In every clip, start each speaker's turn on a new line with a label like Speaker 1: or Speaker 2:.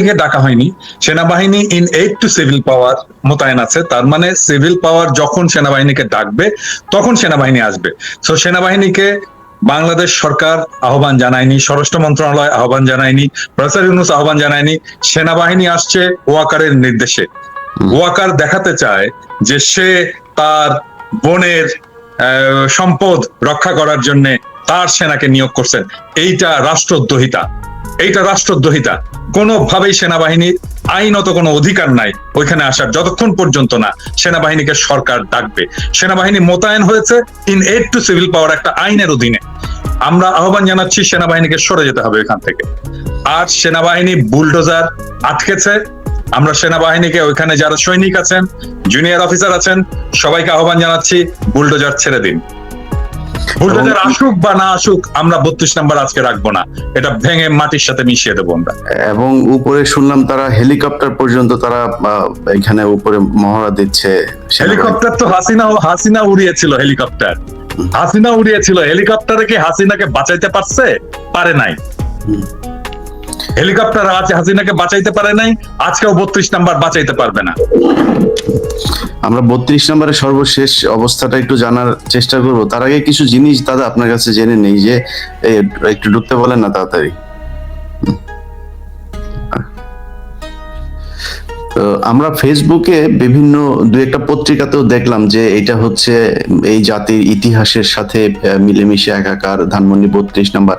Speaker 1: থেকে ডাকা হয়নি। সেনাবাহিনী in aid to civil power মোতায়েন আছে। তার মানে সিভিল পাওয়ার যখন সেনাবাহিনীকে ডাকবে তখন সেনাবাহিনী আসবে। তো সেনাবাহিনীকে বাংলাদেশ সরকার আহ্বান জানায়নি স্বরাষ্ট্র মন্ত্রণালয় আহ্বান জানায়নি প্রফেসর ইউনুস আহ্বান জানায়নি সেনাবাহিনী আসছে ওয়াকারের নির্দেশে। ওয়াকার দেখাতে চায় যে সে তার বোনের সম্পদ রক্ষা করার জন্য তার সেনাকে নিয়োগ করছেন। এইটা রাষ্ট্রদ্রোহিতা। এইটা রাষ্ট্রদ্রোহিতা। কোনোভাবেই সেনাবাহিনীর আইনত কোনো অধিকার নাই, ওইখানে আসার যতক্ষণ পর্যন্ত না সেনাবাহিনীকে সরকার ডাকবে। সেনাবাহিনী মোতায়েন হয়েছে in aid to civil power একটা আইনের অধীনে। আমরা আহ্বান জানাচ্ছি সেনাবাহিনীকে সরে যেতে হবে এখান থেকে। আর সেনাবাহিনী বুলডোজার আটকেছে। আমরা সেনাবাহিনীকে ওইখানে যারা সৈনিক আছেন জুনিয়র অফিসার আছেন, সবাইকে আহ্বান জানাচ্ছি বুলডোজার ছেড়ে দিন। বুলডোজার আসুক বা না আসুক আমরা বত্রিশ নাম্বার আজকে রাখব না। এটা ভেঙে মাটির সাথে মিশিয়ে দেবো আমরা।
Speaker 2: এবং উপরে শুনলাম তারা হেলিকপ্টার পর্যন্ত তারা এখানে উপরে মহড়া দিচ্ছে।
Speaker 1: হেলিকপ্টার তো হাসিনা হাসিনা উড়িয়েছিল হেলিকপ্টার। হাসিনা উড়িয়েছিল হেলিকপ্টারে কি হাসিনাকে বাঁচাইতে পারছে? পারে নাই। হেলিকপ্টার আজ হাসিনাকে বাঁচাইতে পারে নাই, আজকেও বত্রিশ নাম্বার বাঁচাইতে পারবে না।
Speaker 2: আমরা বত্রিশ নম্বরের সর্বশেষ অবস্থাটা একটু জানার চেষ্টা করব। তার আগে কিছু জিনিস দাদা আপনার কাছে জেনে নেই যে একটু ঢুকতে বলেন না তাড়াতাড়ি। আমরা ফেসবুকে বিভিন্ন দু একটা পত্রিকাতেও দেখলাম যে এটা হচ্ছে এই জাতির ইতিহাসের সাথে মিলেমিশে একাকার, ধানমন্ডি বত্রিশ নাম্বার।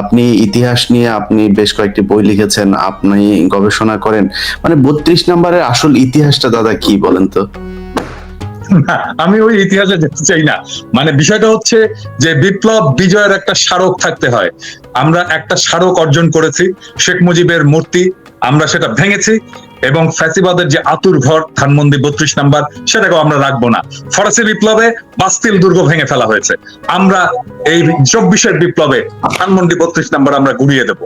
Speaker 2: আপনি ইতিহাস নিয়ে আপনি বেশ কয়েকটি বই লিখেছেন, আপনি গবেষণা করেন। মানে বত্রিশ নাম্বারের আসল ইতিহাসটা দাদা কি বলেন তো?
Speaker 1: আমি ওই ইতিহাসে যেতে চাই না। মানে বিষয়টা হচ্ছে যে বিপ্লব বিজয়ের একটা স্মারক থাকতে হয়। আমরা একটা স্মারক অর্জন করেছি, শেখ মুজিবের মূর্তি, আমরা সেটা ভেঙেছি। এবং ফ্যাসিবাদের যে আতুর ঘর ধানমন্দি বত্রিশ নাম্বার, সেটাকেও আমরা রাখব না। ফরাসি বিপ্লবে বাস্তিল দুর্গ ভেঙে ফেলা হয়েছে। আমরা এই চব্বিশের বিপ্লবে ধানমন্ডি বত্রিশ নাম্বার আমরা ঘুরিয়ে দেব।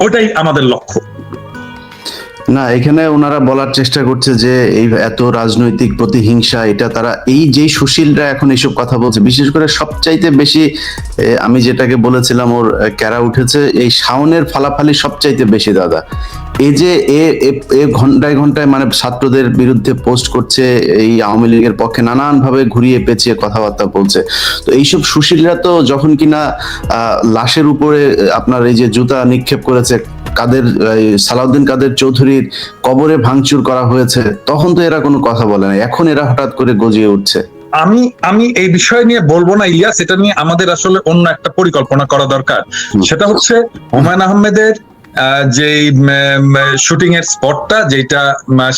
Speaker 1: ওটাই আমাদের লক্ষ্য।
Speaker 2: না, এখানে ওনারা বলার চেষ্টা করছে যে এই এত রাজনৈতিক প্রতিহিংসা, এটা তারা, এই যে সুশীলরা এখন এইসব কথা বলছে, বিশেষ করে সবচাইতে বেশি আমি যেটাকে বলেছিলাম ওর ক্যারা উঠেছে, এই শাওনের ফালাফালি সবচাইতে বেশি দাদা। এই যে এ, এ- ঘন্টায় ঘন্টায় মানে ছাত্রদের বিরুদ্ধে পোস্ট করছে, এই আওয়ামী লীগের পক্ষে নানান ভাবে ঘুরিয়ে পেঁচিয়ে কথাবার্তা বলছে। তো এইসব সুশীলরা তো যখন কিনা লাশের উপরে আপনার এই যে জুতা নিক্ষেপ করেছে কাদের সালাউদ্দিন কাদের চৌধুরীর কবরে ভাঙচুর করা হয়েছে তখন তো এরা কোনো কথা বলে না এখন এরা হঠাৎ করে গজিয়ে উঠছে।
Speaker 1: আমি আমি এই বিষয় নিয়ে বলব না ইলিয়াস এটা নিয়ে আমাদের আসলে অন্য একটা পরিকল্পনা করা দরকার। সেটা হচ্ছে হুমায়ুন আহমেদের যে শুটিং এর স্পটটা যেটা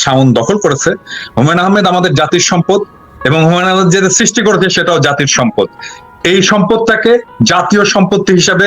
Speaker 1: শাওন দখল করেছে হুমায়ুন আহমেদ আমাদের জাতির সম্পদ এবং হুমায়ুন আহমেদ যেটা সৃষ্টি করেছে সেটাও জাতির সম্পদ। এই সম্পদটাকে জাতীয় সম্পত্তি হিসাবে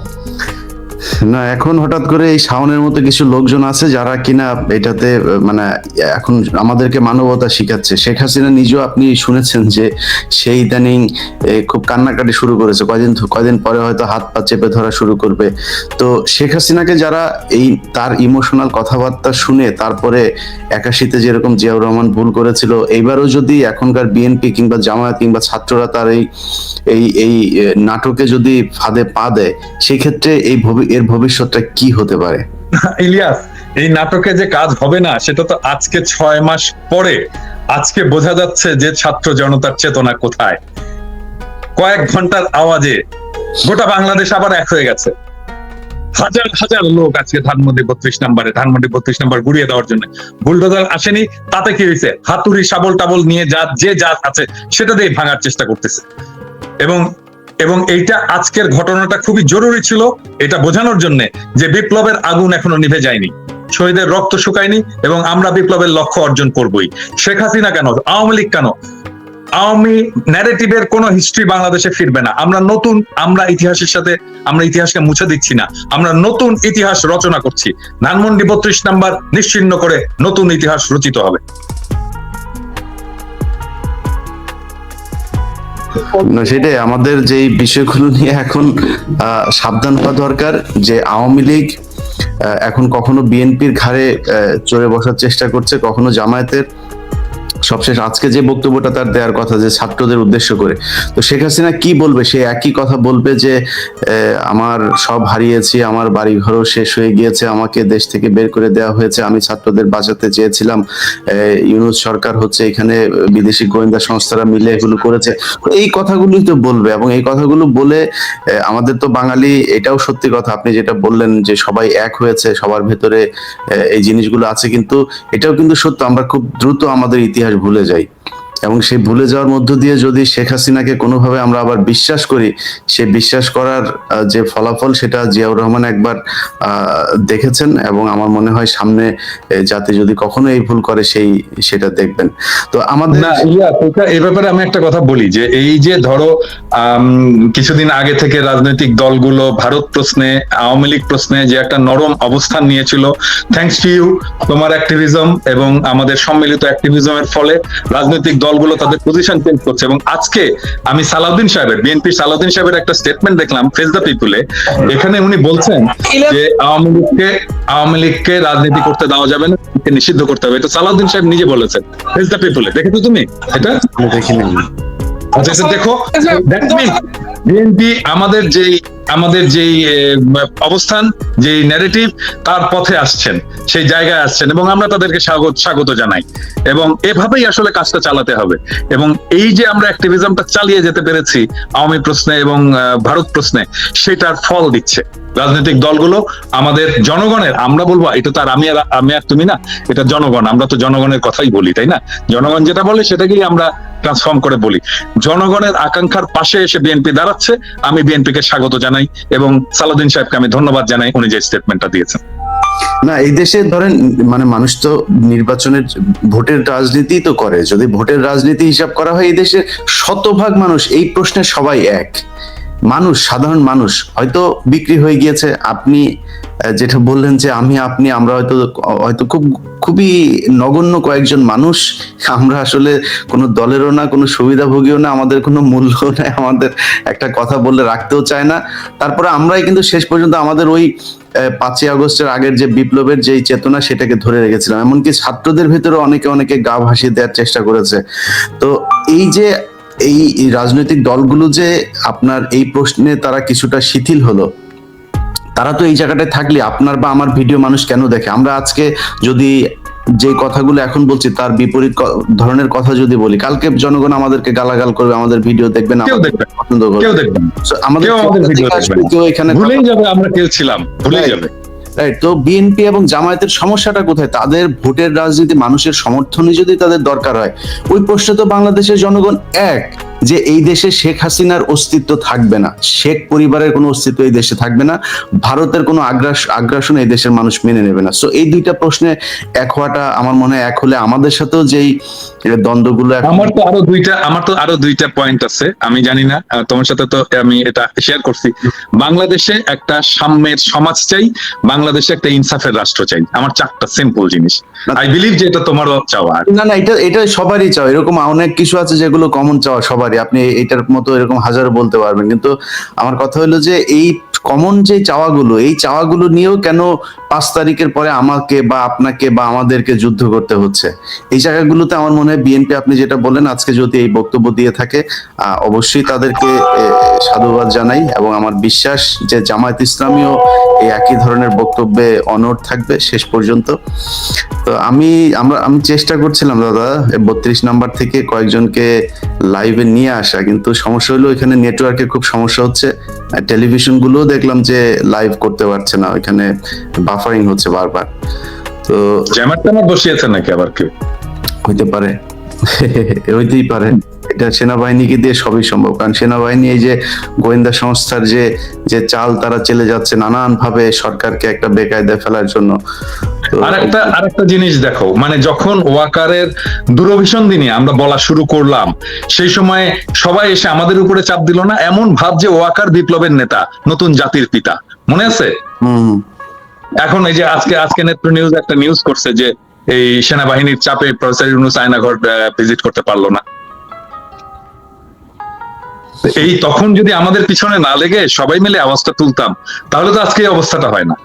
Speaker 2: না, এখন হঠাৎ করে এই শাওনের মতো কিছু লোকজন আছে যারা কিনা এটাতে মানে এখন আমাদেরকে মানবতা শিখাচ্ছে। শেখ হাসিনা নিজেও আপনি শুনেছেন যে সেই ইদানিং খুব কান্নাকাটি শুরু করেছে। কয়দিন কয়দিন পরে হয়তো হাত পা চেপে ধরা শুরু করবে। তো শেখ হাসিনাকে যারা এই তার ইমোশনাল কথাবার্তা শুনে তারপরে একাশিতে যেরকম জিয়াউর রহমান ভুল করেছিল, এইবারও যদি এখনকার বিএনপি কিংবা জামায়াত কিংবা ছাত্ররা তার এই এই নাটকে যদি ফাঁদে পা দেয়, সেক্ষেত্রে এই ভবি- এর ভবিষ্যৎটা কি হতে পারে?
Speaker 1: ইলিয়াস, এই নাটকে যে কাজ হবে না, সেটা তো আজকে ছয় মাস পরে। আজকে বোঝা যাচ্ছে যে ছাত্র জনতার চেতনা কোথায়। কয়েক ঘণ্টার আওয়াজে গোটা বাংলাদেশ আবার এক হয়ে গেছে। হাজার হাজার লোক আজকে ধানমন্ডি বত্রিশ নাম্বারে, ধানমন্ডি বত্রিশ নাম্বার গুড়িয়ে দেওয়ার জন্য। বুলডোজার আসেনি, তাতে কি হয়েছে? হাতুড়ি শাবল টাবল নিয়ে যা, যে যা আছে, সেটা দিয়ে ভাঙার চেষ্টা করতেছে। এবং এবং এইটা আজকের ঘটনাটা খুবই জরুরি ছিল এটা বোঝানোর জন্য যে বিপ্লবের আগুন এখনও নিভে যায়নি। শহীদের রক্ত শুকায়নি এবং আমরা বিপ্লবের লক্ষ্য অর্জন করবই। শেখ হাসিনা কেন? আওয়ামী লীগ কেন? আওয়ামী ন্যারেটিভের কোনো হিস্ট্রি বাংলাদেশে ফিরবে না। আমরা নতুন, আমরা ইতিহাসের সাথে, আমরা ইতিহাসকে মুছে দিচ্ছি না। আমরা নতুন ইতিহাস রচনা করছি। ধানমন্ডি বত্রিশ নাম্বার নিশ্চিন্ন করে নতুন ইতিহাস রচিত হবে।
Speaker 2: সেটাই। আমাদের যে বিষয়গুলো নিয়ে এখন সাবধান হওয়া দরকার যে আওয়ামী লীগ এখন কখনো বিএনপির ঘাড়ে চড়ে বসার চেষ্টা করছে, কখনো জামায়াতের। সবশেষ আজকে যে বক্তব্যটা তার দেওয়ার কথা যে ছাত্রদের উদ্দেশ্য করে, তো শেখ হাসিনা কি বলবে? সে একই কথা বলবে যে আমার সব হারিয়েছি, আমার বাড়ি ঘরও শেষ হয়ে গিয়েছে, আমাকে দেশ থেকে বের করে দেওয়া হয়েছে, আমি ছাত্রদের বাঁচাতে চেয়েছিলাম ইউনুস সরকার হচ্ছে এখানে বিদেশি গোয়েন্দা সংস্থারা মিলে এগুলো করেছে। এই কথাগুলোই তো বলবে এবং এই কথাগুলো বলে আমাদের তো বাঙালি এটাও সত্যি কথা, আপনি যেটা বললেন যে সবাই এক হয়েছে, সবার ভেতরে এই জিনিসগুলো আছে, কিন্তু এটাও কিন্তু সত্য, আমরা খুব দ্রুত আমাদের ইতিহাস ভুলে যাই। এবং সেই ভুলে যাওয়ার মধ্য দিয়ে যদি শেখ হাসিনাকে কোনোভাবে আমরা আবার বিশ্বাস করি, সে বিশ্বাস করার যে ফলাফল সেটা জিয়াউর রহমান একবার দেখেছেন এবং আমার মনে হয় সামনে যাতে যদি কখনো এই ভুল করে সেই, সেটা দেখবেন। তো আমাদের
Speaker 1: এই ব্যাপারে আমি একটা কথা বলি যে এই যে ধরো কিছুদিন আগে থেকে রাজনৈতিক দলগুলো ভারত প্রশ্নে, আওয়ামী লীগ প্রশ্নে যে একটা নরম অবস্থান নিয়েছিল থ্যাংকস টু ইউ তোমার অ্যাক্টিভিজম এবং আমাদের সম্মিলিত অ্যাক্টিভিজমের ফলে রাজনৈতিক দলগুলো তাদের পজিশন চেঞ্জ করছে এবং আজকে আমি সালাউদ্দিন সাহেবের বিএনপি সালাউদ্দিন সাহেবের একটা স্টেটমেন্ট দেখলাম ফেস দ্য পিপুলে এখানে উনি বলছেন যে আওয়ামী লীগকে আওয়ামী লীগকে রাজনীতি করতে দেওয়া যাবে না নিষিদ্ধ করতে হবে। এটা সালাউদ্দিন সাহেব নিজে বলেছেন। ফেস দ্য পিপুলে দেখেছ তুমি এটা?
Speaker 2: দেখিনি।
Speaker 1: আচ্ছা আচ্ছা, দেখো বিএনপি আমাদের যেই আমাদের যেই অবস্থান, যেই ন্যারেটিভ তার পথে আসছেন, সেই জায়গায় আসছেন এবং আমরা তাদেরকে স্বাগত স্বাগত জানাই। এবং এভাবেই আসলে কাজটা চালাতে হবে। এবং এই যে আমরা অ্যাক্টিভিজমটা চালিয়ে যেতে পেরেছি, আওয়ামী প্রশ্নে এবং ভারত প্রশ্নে, সেটার ফল দিচ্ছে। রাজনৈতিক দলগুলো আমাদের জনগণের, আমরা বলব, এটা তো আমি আর আমি আর তুমি না, এটা জনগণ, আমরা তো জনগণের কথাই বলি, তাই না? জনগণ যেটা বলে সেটাকেই আমরা ট্রান্সফর্ম করে বলি। জনগণের আকাঙ্ক্ষার পাশে এসে বিএনপি দাঁড়াচ্ছে, আমি বিএনপি কে স্বাগত জানাই এবং সালাউদ্দিন সাহেবকে আমি ধন্যবাদ জানাই, উনি যে স্টেটমেন্টটা দিয়েছেন।
Speaker 2: না, এই দেশে ধরেন মানে মানুষ তো নির্বাচনের ভোটের রাজনীতি তো করে। যদি ভোটের রাজনীতি হিসাব করা হয়, এই দেশের শতভাগ মানুষ, এই প্রশ্নে সবাই এক। মানুষ, সাধারণ মানুষ, হয়তো বিক্রি হয়ে গিয়েছে। আপনি যেটা বললেন যে আমি, আপনি, আমরা হয়তো হয়তো খুব, খুবই নগণ্য কয়েকজন মানুষ। আমরা আসলে কোনো দলেরও না, কোনো সুবিধাভোগীও না, আমাদের কোনো মূল্য নাই, আমাদের একটা কথা বললে রাখতেও চায় না। তারপরে আমরাই কিন্তু শেষ পর্যন্ত আমাদের ওই পাঁচই আগস্টের আগের যে বিপ্লবের যে চেতনা, সেটাকে ধরে রেখেছিলাম। এমনকি ছাত্রদের ভিতরে অনেকে অনেকে গা ভাসিয়ে দেওয়ার চেষ্টা করেছে। তো এই যে এই রাজনৈতিক দলগুলো যে আপনার এই প্রশ্নে তারা কিছুটা শিথিল হলো তারা তো এই জায়গাটায় থাকলে আপনার বা আমার ভিডিও মানুষ কেন দেখে? আমরা আজকে যদি যে কথাগুলো এখন বলছি তার বিপরীত ধরনের কথা যদি বলি কালকে জনগণ আমাদেরকে গালাগাল করবে আমাদের ভিডিও দেখবে না। পছন্দ করবে।
Speaker 1: দেখবেন
Speaker 2: আমাদের।
Speaker 1: কেউ
Speaker 2: এখানে
Speaker 1: ভুলেই যাবে আমরা কেউ ছিলাম। ভুলেই যাবে।
Speaker 2: তো বিএনপি এবং জামায়াতের সমস্যাটা কোথায়? তাদের ভোটের রাজনীতি মানুষের সমর্থনই যদি তাদের দরকার হয়। ওই প্রশ্নে তো বাংলাদেশের জনগণ এক। যে এই দেশে শেখ হাসিনার অস্তিত্ব থাকবে না শেখ পরিবারের কোনো অস্তিত্ব এই দেশে থাকবে না ভারতের কোনো আগ্রাস আগ্রাসন এই দেশের মানুষ মেনে নেবে না। সো এই দুইটা প্রশ্নে এক হওয়াটা আমার মনে হয় এক হলে আমাদের সাথেও যেই দ্বন্দ্বগুলো
Speaker 1: আমার তো আরও দুইটা আমার তো আরও দুইটা পয়েন্ট আছে আমি জানি না তোমার সাথে তো আমি এটা শেয়ার করছি। বাংলাদেশে একটা সাম্যের সমাজ চাই বাংলাদেশে একটা ইনসাফের রাষ্ট্র চাই আমার চারটা সিম্পল জিনিস। আই বিলিভ যে এটা তোমারও চাওয়া।
Speaker 2: না না এটা এটা সবারই চাও এরকম অনেক কিছু আছে যেগুলো কমন চাওয়া সবারই আপনি এটার মতো এরকম হাজারো বলতে পারবেন। কিন্তু আমার কথা হলো যে এই কমন যে চাওয়াগুলো, এই চাওয়াগুলো নিয়েও কেন পাঁচ তারিখের পরে আমাকে বা আপনাকে বা আমাদেরকে যুদ্ধ করতে হচ্ছে? এই জায়গাগুলোতে আমার মনে হয় বিএনপি আপনি যেটা বলেন আজকে যদি এই বক্তব্য দিয়ে থাকে অবশ্যই তাদেরকে সাধুবাদ জানাই এবং আমার বিশ্বাস যে জামায়াত ইসলামীও এই একই ধরনের বক্তব্যে অনড় থাকবে শেষ পর্যন্ত। তো আমি আমরা আমি চেষ্টা করছিলাম দাদা বত্রিশ নাম্বার থেকে কয়েকজনকে লাইভে নিয়ে আসা কিন্তু সমস্যা হলো এখানে নেটওয়ার্কে খুব সমস্যা হচ্ছে। টেলিভিশনগুলো দেখলাম যে লাইভ করতে পারছে না ওইখানে বাফারিং হচ্ছে বারবার। তো
Speaker 1: জ্যামার ট্যামার বসিয়েছে নাকি আবার কেউ?
Speaker 2: হইতে পারে। হইতেই পারে। এটা সেনাবাহিনীকে দিয়ে সবই সম্ভব। কারণ সেনাবাহিনী এই যে গোয়েন্দা সংস্থার যে যে চাল তারা চলে যাচ্ছে নানান ভাবে সরকারকে একটা বেকায়দায় ফেলার জন্য। তো
Speaker 1: আর একটা আর একটা জিনিস দেখো মানে যখন ওয়াকারের আমরা বলা শুরু করলাম সেই সময় সবাই এসে আমাদের উপরে চাপ দিল না এমন ভাব যে ওয়াকার বিপ্লবের নেতা নতুন জাতির পিতা। মনে আছে?
Speaker 2: হুম।
Speaker 1: এখন এই যে আজকে আজকে নেত্র নিউজ একটা নিউজ করছে যে এই সেনাবাহিনীর চাপে প্রফেসর ইউনুস আয়নাঘর ভিজিট করতে পারল না। এই তখন যদি আমাদের পিছনে না লেগে সবাই মিলে আওয়াজটা তুলতাম, তাহলে তো আজকে এই অবস্থাটা হয় না।